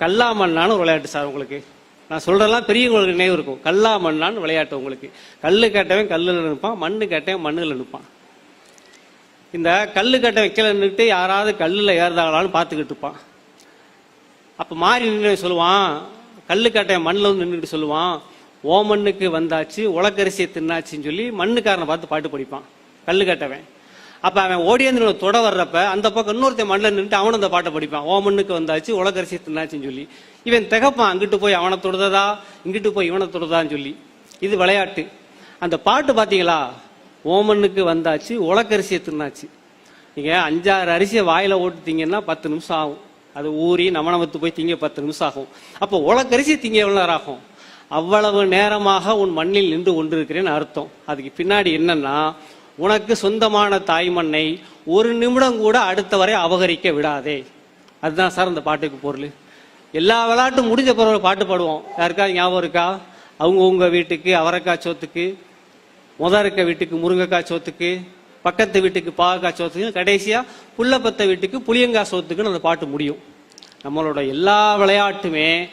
கல்லா மண்ணான்னு ஒரு விளையாட்டு சார் உங்களுக்கு. நான் சொல்றதெல்லாம் பெரியவங்களுக்கு நினைவு இருக்கும். கல்லா மண்ணான்னு விளையாட்டு உங்களுக்கு. கல் கேட்டவன் கல்லில் நிற்பான் மண்ணு கேட்டவன் மண்ணில் நிற்பான். இந்த கல் கட்டை வைக்கல நின்றுட்டு யாராவது கல்லில் ஏறுதாங்களான்னு பார்த்துக்கிட்டு இருப்பான். அப்போ மாறி நின்று சொல்லுவான் கல் கட்டை மண்ணில் வந்து நின்றுட்டு சொல்லுவான் ஓ மண்ணுக்கு வந்தாச்சு உலக்கரிசியை தின்னாச்சுன்னு சொல்லி மண்ணுக்காரனை பார்த்து பாட்டு படிப்பான். கல் கட்டவன். அப்ப அவன் ஓடியாந்து தொட வர்றப்ப அந்த பக்கம் இன்னொருத்தன் மண்ணில் நின்றுட்டு அவனும் அந்த பாட்டை படிப்பான். ஓமண்ணுக்கு வந்தாச்சு உலகரிசி தின்னாச்சுன்னு சொல்லி. இவன் திகப்பான் அங்கிட்டு போய் அவனை தொடுததா இங்கிட்டு போய் இவனை தொடுதான்னு சொல்லி. இது விளையாட்டு. அந்த பாட்டு பாத்தீங்களா? ஓமண்ணுக்கு வந்தாச்சு உலக்கரிசியை தின்னாச்சு. நீங்க அஞ்சாறு அரிசியை வாயில ஓட்டுத்தீங்கன்னா பத்து நிமிஷம் ஆகும். அது ஊறி நமனவத்து போய் திங்க பத்து நிமிஷம் ஆகும். அப்போ உலக்கரிசி திங்க எவ்வளோ நேரம் ஆகும்? அவ்வளவு நேரமாக உன் மண்ணில் நின்று கொண்டிருக்கிறேன்னு அர்த்தம். அதுக்கு பின்னாடி என்னன்னா உனக்கு சொந்தமான தாய்மண்ணை ஒரு நிமிடம் கூட அடுத்த வரை அபகரிக்க விடாதே. அதுதான் சார் அந்த பாட்டுக்கு பொருள். எல்லா விளையாட்டும் முடிஞ்ச பிறகு பாட்டு பாடுவோம். யாருக்காவது ஞாபகம் இருக்கா? அவங்க உங்க வீட்டுக்கு அவரைக்காய் சோத்துக்கு முத இருக்க வீட்டுக்கு முருங்கைக்காய் சோத்துக்கு பக்கத்து வீட்டுக்கு பாகக்காய் சோத்துக்கு கடைசியா புள்ளப்பத்த வீட்டுக்கு புளியங்காய் சோத்துக்குன்னு அந்த பாட்டு முடியும். நம்மளோட எல்லா விளையாட்டுமே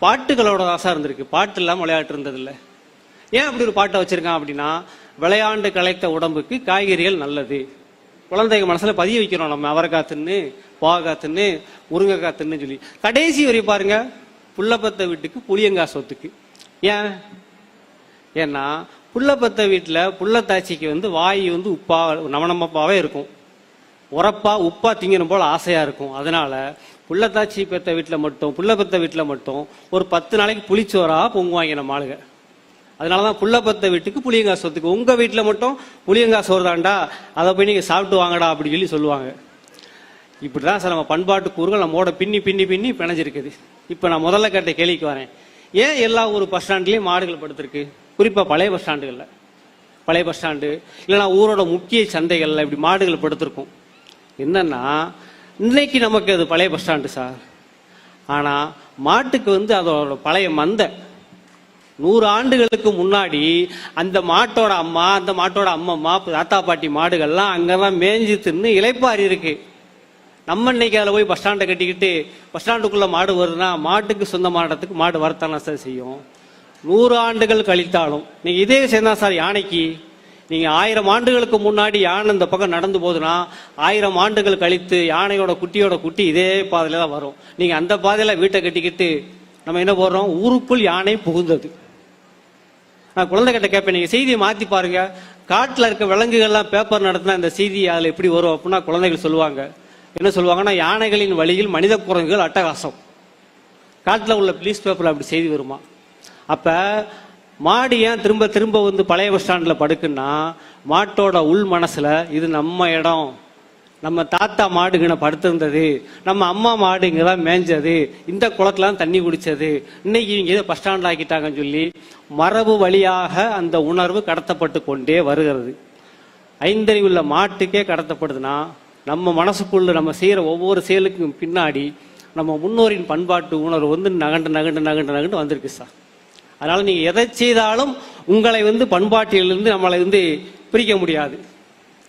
பாட்டுகளோட ஆசா இருந்திருக்கு. பாட்டு இல்லாமல் விளையாட்டு இருந்ததில்ல. ஏன் அப்படி ஒரு பாட்டை வச்சிருக்கான் அப்படின்னா விளையாண்டு களைத்த உடம்புக்கு காய்கறிகள் நல்லது. குழந்தைங்க மனசுல பதிய வைக்கிறோம் நம்ம. அவரைக்காய் தின்னு பாவக்காய் தின்னு முருங்கைக்காய் தின்னு சொல்லி. கடைசி வரை பாருங்க புள்ளப்பத்த வீட்டுக்கு புளியங்காய் சொத்துக்கு. ஏன்? ஏன்னா புள்ளப்பத்த வீட்டில் புள்ளத்தாச்சிக்கு வந்து வாய் வந்து உப்பா நமனமப்பாவே இருக்கும். உரப்பா உப்பா திங்கணும் போல ஆசையா இருக்கும். அதனால புள்ளத்தாச்சி பெத்த வீட்டில் மட்டும் புள்ளப்பத்த வீட்டில் மட்டும் ஒரு பத்து நாளைக்கு புளிச்சோரா பொங்குவாங்க நம்ம ஆளுங்க. அதனாலதான் புள்ளப்பத்த வீட்டுக்கு புளியங்காய் சொத்துக்கு. உங்க வீட்டில் மட்டும் புளியங்காய் சோறு தாண்டா அதை போய் நீங்க சாப்பிட்டு வாங்கடா அப்படி சொல்லி சொல்லுவாங்க. இப்படிதான் சார் நம்ம பண்பாட்டு கூறுகள் நம்மோட பின்னி பின்னி பின்னி பிணைஞ்சிருக்குது. இப்ப நான் முதல்ல கேட்ட கேள்விக்கு வரேன். ஏன் எல்லா ஊர் பஸ் ஸ்டாண்ட்லயும் மாடுகள் படுத்திருக்கு? குறிப்பா பழைய பஸ் ஸ்டாண்டுகள்ல. பழைய பஸ் ஸ்டாண்டு. இல்லைன்னா ஊரோட முக்கிய சந்தைகள்ல இப்படி மாடுகள் படுத்திருக்கும். என்னன்னா இன்னைக்கு நமக்கு அது பழைய பஸ் ஸ்டாண்டு சார். ஆனா மாட்டுக்கு வந்து அதோட பழைய மந்தை நூறு ஆண்டுகளுக்கு முன்னாடி அந்த மாட்டோட அம்மா அந்த மாட்டோட அம்மம்மா தாத்தா பாட்டி மாடுகள்லாம் அங்கெல்லாம் மேய்ஞ்சி தின்னு இளைப்பாரி இருக்கு. நம்ம இன்னைக்கு அதில் போய் பஸ் ஸ்டாண்டை கட்டிக்கிட்டு பஸ் ஸ்டாண்டுக்குள்ள மாடு வருதுன்னா மாட்டுக்கு சொந்தமான இடத்துக்கு மாடு வரத்தானே சார் செய்யும். நூறு ஆண்டுகள் கழித்தாலும். நீங்கள் இதே விஷயம் தான் சார் யானைக்கு? நீங்கள் ஆயிரம் ஆண்டுகளுக்கு முன்னாடி யானை இந்த பக்கம் நடந்து போகுதுன்னா ஆயிரம் ஆண்டுகள் கழித்து யானையோட குட்டியோட குட்டி இதே பாதையில தான் வரும். நீங்கள் அந்த பாதையில் வீட்டை கட்டிக்கிட்டு நம்ம என்ன போடுறோம்? ஊருக்குள் யானை புகுந்தது. நான் குழந்தை கிட்ட கேட்பேன் நீங்க செய்தியை மாத்தி பாருங்க. காட்டுல இருக்க விலங்குகள்லாம் பேப்பர் நடத்தினா இந்த செய்தி அதுல எப்படி வரும் அப்படின்னா குழந்தைகள் சொல்லுவாங்க. என்ன சொல்லுவாங்கன்னா யானைகளின் வழியில் மனித குரங்குகள் அட்டகாசம். காட்டில் உள்ள ப்ளீஸ் பேப்பர்ல அப்படி செய்தி வருமா? அப்ப மாடு ஏன் திரும்ப திரும்ப வந்து பழைய பஸ் ஸ்டாண்ட்ல படுக்குன்னா மாட்டோட உள் மனசுல இது நம்ம இடம். நம்ம தாத்தா மாடுங்கன படுத்திருந்தது நம்ம அம்மா மாடு இங்கதான் மேய்ஞ்சது இந்த குளத்துலலாம் தண்ணி குடிச்சது இன்னைக்கு இவங்க ஏதோ பஸ் ஸ்டாண்ட் ஆக்கிட்டாங்கன்னு சொல்லி மரபு வழியாக அந்த உணர்வு கடத்தப்பட்டு கொண்டே வருகிறது. ஐந்தறிவுள்ள மாட்டுக்கே கடத்தப்படுதுன்னா நம்ம மனசுக்குள்ள நம்ம செய்யற ஒவ்வொரு செயலுக்கும் பின்னாடி நம்ம முன்னோரின் பண்பாட்டு உணர்வு வந்து நகண்டு நகண்டு நகண்டு நகண்டு வந்திருக்கு சார். அதனால நீங்க எதை செய்தாலும் உங்களை வந்து பண்பாட்டிலிருந்து நம்மளை வந்து பிரிக்க முடியாது.